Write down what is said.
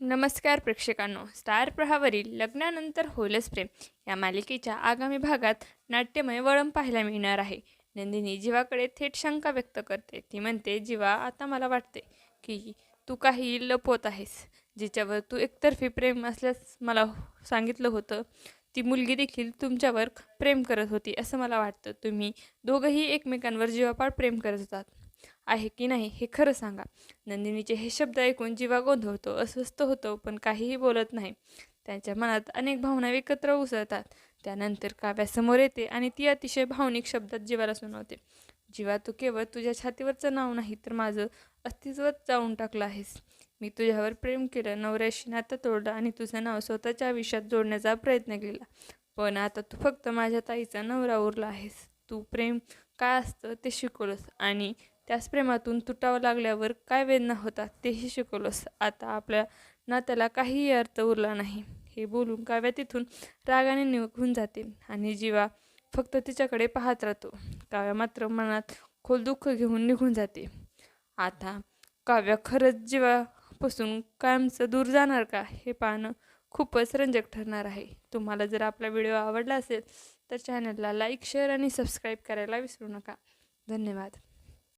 नमस्कार प्रेक्षकांनो. स्टार प्रहावरील लग्नानंतर होलस प्रेम या मालिकेच्या आगामी भागात नाट्यमय वळण पाहायला मिळणार आहे. नंदिनी जीवाकडे थेट शंका व्यक्त करते. ती म्हणते जीवा आता मला वाटते की तू काही लपवत आहेस. जिच्यावर तू एकतर्फी प्रेम असल्यास मला सांगितलं होतं ती मुलगी देखील तुमच्यावर प्रेम करत होती असं मला वाटतं. तुम्ही दोघंही एकमेकांवर जीवापाड प्रेम करत होतात. आहे की नाही हे खरं सांगा. नंदिनीचे हे शब्द ऐकून जीवा गोंधळतो अस्वस्थ होतो पण काहीही बोलत नाही. त्यांच्या मनात अनेक भावना एकत्र उसळतात. त्यानंतर काव्यासमोर येते आणि ती अतिशय भावनिक शब्दात जीवाला सुनावते. जीवा तू केवळ तुझ्या छातीवरचं नाव नाही तर माझं अस्तित्वच जाऊन टाकलं आहेस. मी तुझ्यावर प्रेम केलं नवऱ्याशी नातं तोडलं आणि तुझं नाव स्वतःच्या आयुष्यात जोडण्याचा प्रयत्न केला. पण आता तू फक्त माझ्या ताईचा नवरा उरला आहेस. तू प्रेम काय असतं ते शिकवलंस आणि त्याच प्रेमातून तुटावं लागल्यावर काय वेदना होतात तेही शिकवलंस आता आपल्या नात्याला काहीही अर्थ उरला नाही. हे बोलून काव्या तिथून रागाने निघून जाते आणि जीवा फक्त तिच्याकडे पाहत राहतो. काव्या मात्र मनात खोल दुःख घेऊन निघून जाते. आता काव्या खरंच जीवापासून कायमचं दूर जाणार का हे पाहणं खूपच रंजक ठरणार आहे. तुम्हाला जर आपला व्हिडिओ आवडला असेल तर चॅनलला लाईक शेअर आणि सबस्क्राईब करायला विसरू नका. धन्यवाद.